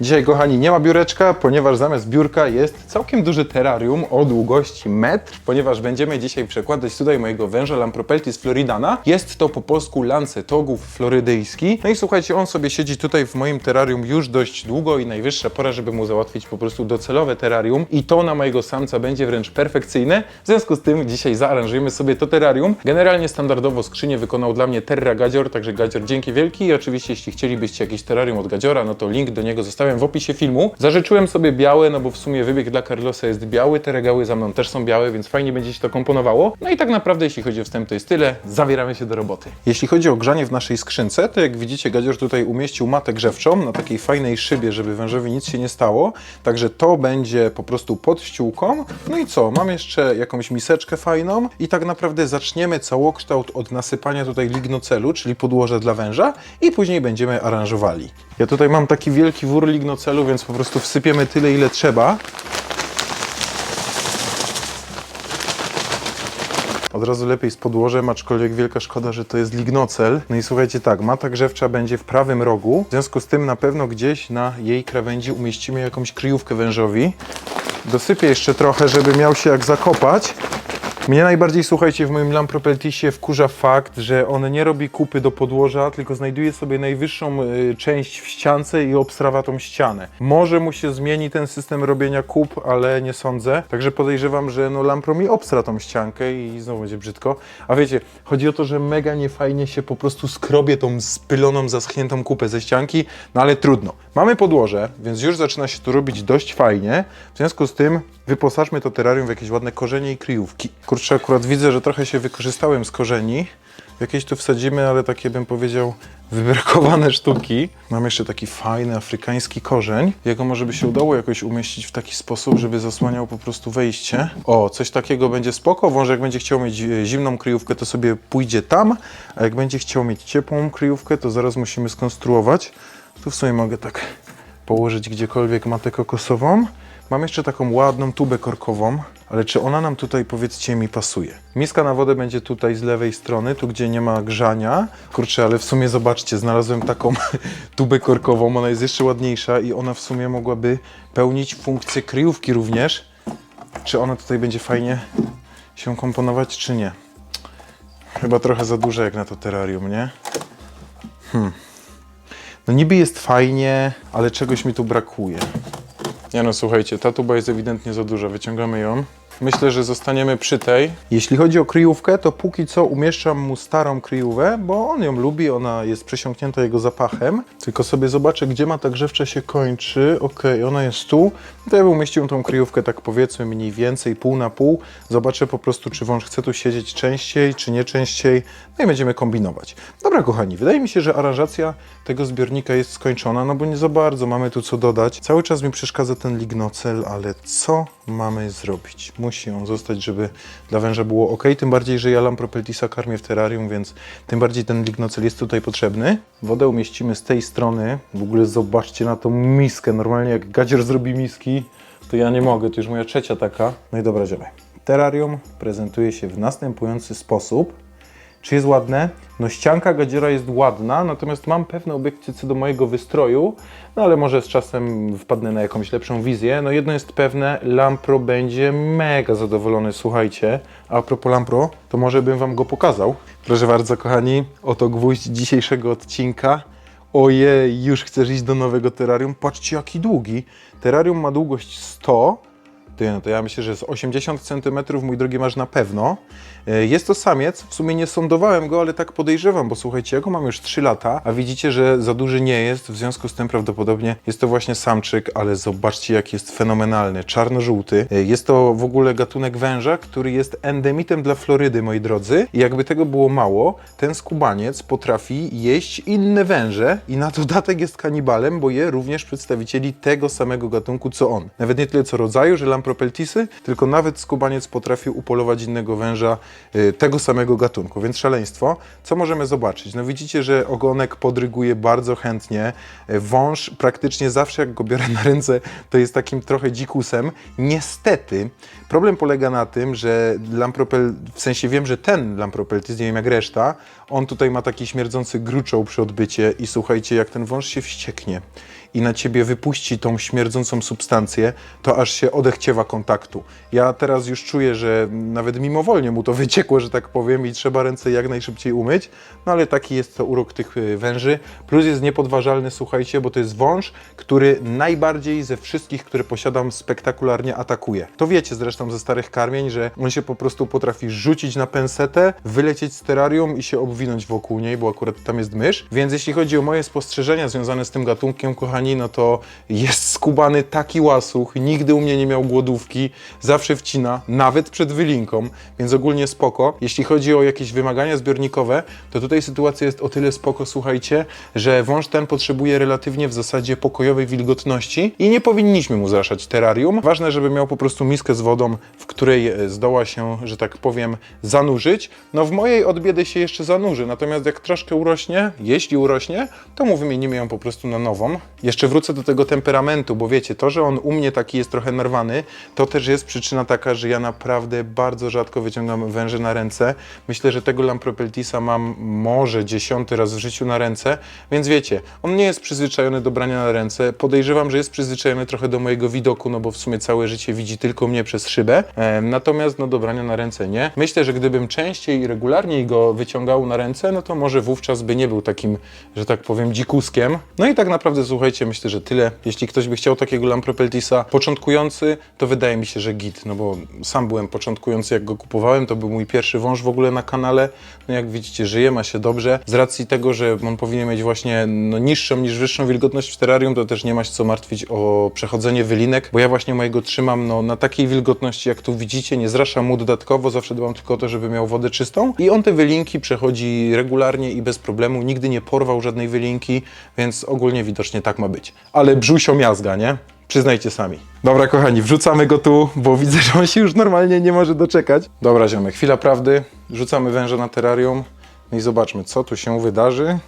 Dzisiaj, kochani, nie ma biureczka, ponieważ zamiast biurka jest całkiem duży terrarium o długości metr, ponieważ będziemy dzisiaj przekładać tutaj mojego węża Lampropeltis floridana. Jest to po polsku lancetogów florydyjski. No i słuchajcie, on sobie siedzi tutaj w moim terrarium już dość długo i najwyższa pora, żeby mu załatwić po prostu docelowe terrarium i to na mojego samca będzie wręcz perfekcyjne. W związku z tym dzisiaj zaaranżujemy sobie to terrarium. Generalnie standardowo skrzynię wykonał dla mnie Terra Gadzior, także Gadzior dzięki wielki i oczywiście jeśli chcielibyście jakieś terrarium od Gadziora, no to link do niego zostawiam w opisie filmu. Zażyczyłem sobie białe, no bo w sumie wybieg dla Carlosa jest biały, te regały za mną też są białe, więc fajnie będzie się to komponowało. No i tak naprawdę jeśli chodzi o wstęp to jest tyle, zabieramy się do roboty. Jeśli chodzi o grzanie w naszej skrzynce, to jak widzicie Gadzior tutaj umieścił matę grzewczą na takiej fajnej szybie, żeby wężowi nic się nie stało, także to będzie po prostu pod ściółką. No i co, mam jeszcze jakąś miseczkę fajną i tak naprawdę zaczniemy całokształt od nasypania tutaj lignocelu, czyli podłoża dla węża i później będziemy aranżowali. Ja tutaj mam taki wielki lignocelu, więc po prostu wsypiemy tyle, ile trzeba. Od razu lepiej z podłożem, aczkolwiek wielka szkoda, że to jest lignocel. No i słuchajcie, tak, mata grzewcza będzie w prawym rogu. W związku z tym na pewno gdzieś na jej krawędzi umieścimy jakąś kryjówkę wężowi. Dosypię jeszcze trochę, żeby miał się jak zakopać. Mnie najbardziej, słuchajcie, w moim Lampropeltisie wkurza fakt, że on nie robi kupy do podłoża, tylko znajduje sobie najwyższą y, część w ściance i obstrawa tą ścianę. Może mu się zmieni ten system robienia kup, ale nie sądzę. Także podejrzewam, że no Lampro mi obstra tą ściankę i znowu będzie brzydko. A wiecie, chodzi o to, że mega niefajnie się po prostu skrobie tą spyloną, zaschniętą kupę ze ścianki, no ale trudno. Mamy podłoże, więc już zaczyna się tu robić dość fajnie. W związku z tym wyposażmy to terrarium w jakieś ładne korzenie i kryjówki. Kurczę, akurat widzę, że trochę się wykorzystałem z korzeni. Jakieś tu wsadzimy, ale takie bym powiedział wybrakowane sztuki. Mam jeszcze taki fajny afrykański korzeń. Jego może by się udało jakoś umieścić w taki sposób, żeby zasłaniał po prostu wejście. O, coś takiego będzie spoko. Wąż jak będzie chciał mieć e, zimną kryjówkę, to sobie pójdzie tam, a jak będzie chciał mieć ciepłą kryjówkę, to zaraz musimy skonstruować. Tu w sumie mogę tak położyć gdziekolwiek matę kokosową. Mam jeszcze taką ładną tubę korkową, ale czy ona nam tutaj, powiedzcie mi, pasuje? Miska na wodę będzie tutaj z lewej strony, tu gdzie nie ma grzania. Kurczę, ale w sumie zobaczcie, znalazłem taką tubę korkową, ona jest jeszcze ładniejsza i ona w sumie mogłaby pełnić funkcję kryjówki również. Czy ona tutaj będzie fajnie się komponować, czy nie? Chyba trochę za duże jak na to terrarium, nie? No niby jest fajnie, ale czegoś mi tu brakuje. Nie no, słuchajcie, ta tuba jest ewidentnie za duża, wyciągamy ją. Myślę, że zostaniemy przy tej. Jeśli chodzi o kryjówkę, to póki co umieszczam mu starą kryjówę, bo on ją lubi, ona jest przesiąknięta jego zapachem. Tylko sobie zobaczę, gdzie ma ta grzewcza się kończy. Okej, ona jest tu. To ja bym umieścił tą kryjówkę tak powiedzmy mniej więcej, pół na pół. Zobaczę po prostu, czy wąż chce tu siedzieć częściej, czy nie częściej. No i będziemy kombinować. Dobra, kochani, wydaje mi się, że aranżacja tego zbiornika jest skończona, no bo nie za bardzo mamy tu co dodać. Cały czas mi przeszkadza ten lignocel, ale co mamy zrobić? Musi on zostać, żeby dla węża było ok. Tym bardziej, że ja Lampropeltisa karmię w terrarium, więc tym bardziej ten lignocel jest tutaj potrzebny. Wodę umieścimy z tej strony. W ogóle zobaczcie na tą miskę. Normalnie jak gadzior zrobi miski, to ja nie mogę. To już moja trzecia taka. No i dobra, działaj. Terrarium prezentuje się w następujący sposób. Czy jest ładne? No ścianka gadziora jest ładna, natomiast mam pewne obiekcje co do mojego wystroju, no ale może z czasem wpadnę na jakąś lepszą wizję. No jedno jest pewne, Lampro będzie mega zadowolony, słuchajcie. A propos Lampro, to może bym Wam go pokazał. Proszę bardzo kochani, oto gwóźdź dzisiejszego odcinka. Ojej, już chcesz iść do nowego terrarium? Patrzcie jaki długi. Terrarium ma długość 100, ty, no to ja myślę, że z 80 cm, mój drogi masz na pewno. E, Jest to samiec, w sumie nie sądowałem go, ale tak podejrzewam, bo słuchajcie, ja go mam już 3 lata, a widzicie, że za duży nie jest, w związku z tym prawdopodobnie jest to właśnie samczyk, ale zobaczcie jaki jest fenomenalny, czarno-żółty. E, Jest to w ogóle gatunek węża, który jest endemitem dla Florydy, moi drodzy. I jakby tego było mało, ten skubaniec potrafi jeść inne węże i na dodatek jest kanibalem, bo je również przedstawicieli tego samego gatunku co on. Nawet nie tyle co rodzaju, że Lampropeltisy, tylko nawet skubaniec potrafił upolować innego węża y, tego samego gatunku, więc szaleństwo. Co możemy zobaczyć? No widzicie, że ogonek podryguje bardzo chętnie. Y, Wąż praktycznie zawsze jak go biorę na ręce, to jest takim trochę dzikusem. Niestety, problem polega na tym, że Lampropel, w sensie wiem, że ten Lampropeltis, nie wiem jak reszta, on tutaj ma taki śmierdzący gruczoł przy odbycie i słuchajcie, jak ten wąż się wścieknie i na ciebie wypuści tą śmierdzącą substancję, to aż się odechciewa kontaktu. Ja teraz już czuję, że nawet mimowolnie mu to wyciekło, że tak powiem, i trzeba ręce jak najszybciej umyć, no ale taki jest to urok tych y, węży. Plus jest niepodważalny, słuchajcie, bo to jest wąż, który najbardziej ze wszystkich, które posiadam, spektakularnie atakuje. To wiecie zresztą ze starych karmień, że on się po prostu potrafi rzucić na pensetę, wylecieć z terrarium i się obwinąć wokół niej, bo akurat tam jest mysz. Więc jeśli chodzi o moje spostrzeżenia związane z tym gatunkiem, kochani, no to jest skubany taki łasuch, nigdy u mnie nie miał głodówki, zawsze wcina, nawet przed wylinką, więc ogólnie spoko. Jeśli chodzi o jakieś wymagania zbiornikowe, to tutaj sytuacja jest o tyle spoko, słuchajcie, że wąż ten potrzebuje relatywnie w zasadzie pokojowej wilgotności i nie powinniśmy mu zraszać terrarium. Ważne, żeby miał po prostu miskę z wodą, w której e, zdoła się, że tak powiem, zanurzyć. No w mojej od się jeszcze zanurzy, natomiast jak troszkę urośnie, jeśli urośnie, to mu wymienimy ją po prostu na nową. Jeszcze wrócę do tego temperamentu, bo wiecie, to, że on u mnie taki jest trochę nerwany, to też jest przyczyna taka, że ja naprawdę bardzo rzadko wyciągam węże na ręce. Myślę, że tego Lampropeltisa mam może dziesiąty raz w życiu na ręce, więc wiecie, on nie jest przyzwyczajony do brania na ręce. Podejrzewam, że jest przyzwyczajony trochę do mojego widoku, no bo w sumie całe życie widzi tylko mnie przez szybę. E, natomiast no do brania na ręce nie. Myślę, że gdybym częściej i regularniej go wyciągał na ręce, no to może wówczas by nie był takim, że tak powiem, dzikuskiem. No i tak naprawdę słuchajcie, myślę, że tyle. Jeśli ktoś by chciał takiego Lampropeltisa początkujący, to wydaje mi się, że git, no bo sam byłem początkujący, jak go kupowałem, to był mój pierwszy wąż w ogóle na kanale. No jak widzicie, żyje, ma się dobrze. Z racji tego, że on powinien mieć właśnie no, niższą niż wyższą wilgotność w terrarium, to też nie ma się co martwić o przechodzenie wylinek, bo ja właśnie mojego trzymam no, na takiej wilgotności, jak tu widzicie, nie zraszam mu dodatkowo, zawsze dbam tylko o to, żeby miał wodę czystą i on te wylinki przechodzi regularnie i bez problemu, nigdy nie porwał żadnej wylinki, więc ogólnie widocznie tak ma być. Ale brzusio miazga, nie? Przyznajcie sami. Dobra, kochani, wrzucamy go tu, bo widzę, że on się już normalnie nie może doczekać. Dobra, ziomek, chwila prawdy. Rzucamy węża na terrarium no i zobaczmy, co tu się wydarzy.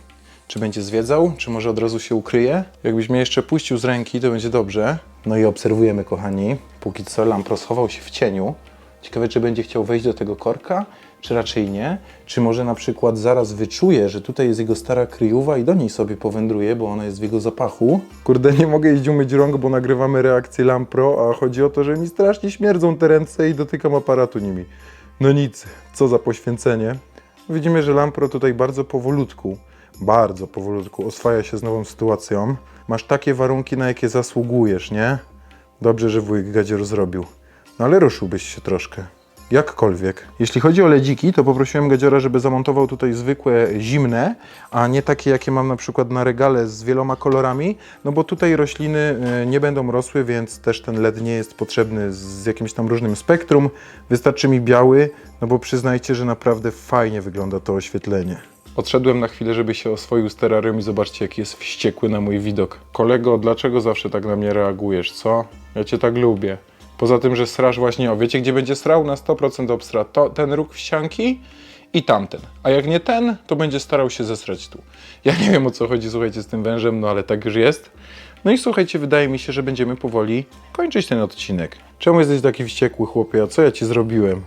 Czy będzie zwiedzał, czy może od razu się ukryje? Jakbyś mnie jeszcze puścił z ręki, to będzie dobrze. No i obserwujemy, kochani. Póki co Lampro schował się w cieniu. Ciekawe, czy będzie chciał wejść do tego korka, czy raczej nie. Czy może na przykład zaraz wyczuje, że tutaj jest jego stara kryjówa i do niej sobie powędruje, bo ona jest w jego zapachu. Kurde, nie mogę iść umyć rąk, bo nagrywamy reakcję Lampro, a chodzi o to, że mi strasznie śmierdzą te ręce i dotykam aparatu nimi. No nic, co za poświęcenie. Widzimy, że Lampro tutaj bardzo powolutku, bardzo powolutku oswaja się z nową sytuacją. Masz takie warunki, na jakie zasługujesz, nie? Dobrze, że wujek Gadzior zrobił. No ale ruszyłbyś się troszkę. Jakkolwiek. Jeśli chodzi o ledziki, to poprosiłem Gadziora, żeby zamontował tutaj zwykłe zimne, a nie takie, jakie mam na przykład na regale z wieloma kolorami, no bo tutaj rośliny e, nie będą rosły, więc też ten led nie jest potrzebny z jakimś tam różnym spektrum. Wystarczy mi biały, no bo przyznajcie, że naprawdę fajnie wygląda to oświetlenie. Odszedłem na chwilę, żeby się oswoił z terrarium i zobaczcie, jaki jest wściekły na mój widok. Kolego, dlaczego zawsze tak na mnie reagujesz, co? Ja cię tak lubię. Poza tym, że straż właśnie, o wiecie gdzie będzie strał? Na 100% obstra to, ten róg w ścianki i tamten. A jak nie ten, to będzie starał się zesrać tu. Ja nie wiem o co chodzi, słuchajcie, z tym wężem, no ale tak już jest. No i słuchajcie, wydaje mi się, że będziemy powoli kończyć ten odcinek. Czemu jesteś taki wściekły, chłopie? A co ja ci zrobiłem?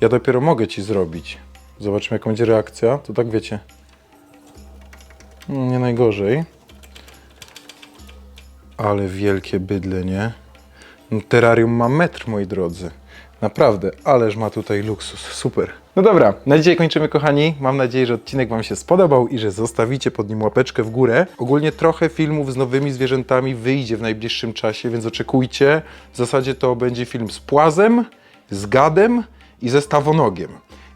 Ja dopiero mogę ci zrobić. Zobaczmy, jaka będzie reakcja. To tak wiecie. Nie najgorzej. Ale wielkie bydle, nie? Terrarium ma metr, moi drodzy. Naprawdę, ależ ma tutaj luksus. Super. No dobra, na dzisiaj kończymy, kochani. Mam nadzieję, że odcinek Wam się spodobał i że zostawicie pod nim łapeczkę w górę. Ogólnie trochę filmów z nowymi zwierzętami wyjdzie w najbliższym czasie, więc oczekujcie. W zasadzie to będzie film z płazem, z gadem i ze stawonogiem.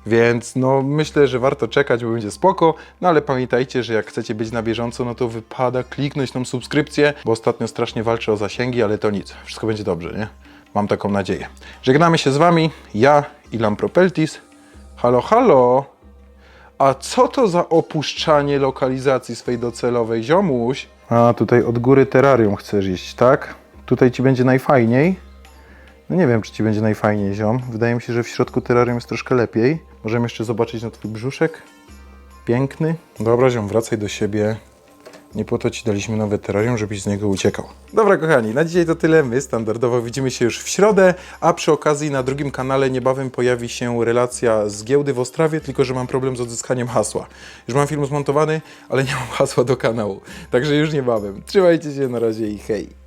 Więc no myślę, że warto czekać, bo będzie spoko. No ale pamiętajcie, że jak chcecie być na bieżąco, no to wypada kliknąć tą subskrypcję, bo ostatnio strasznie walczę o zasięgi, ale to nic. Wszystko będzie dobrze, nie? Mam taką nadzieję. Żegnamy się z Wami, ja i Lampropeltis. Halo, halo! A co to za opuszczanie lokalizacji swej docelowej, ziomuś? A, tutaj od góry terrarium chcesz iść, tak? Tutaj Ci będzie najfajniej. No nie wiem, czy Ci będzie najfajniej, ziom. Wydaje mi się, że w środku terrarium jest troszkę lepiej. Możemy jeszcze zobaczyć na Twój brzuszek. Piękny. Dobra, ziom, wracaj do siebie. Nie po to ci daliśmy nowe terrarium, żebyś z niego uciekał. Dobra, kochani, na dzisiaj to tyle. My standardowo widzimy się już w środę, a przy okazji na drugim kanale niebawem pojawi się relacja z giełdy w Ostrawie, tylko że mam problem z odzyskaniem hasła. Już mam film zmontowany, ale nie mam hasła do kanału. Także już niebawem. Trzymajcie się, na razie i hej.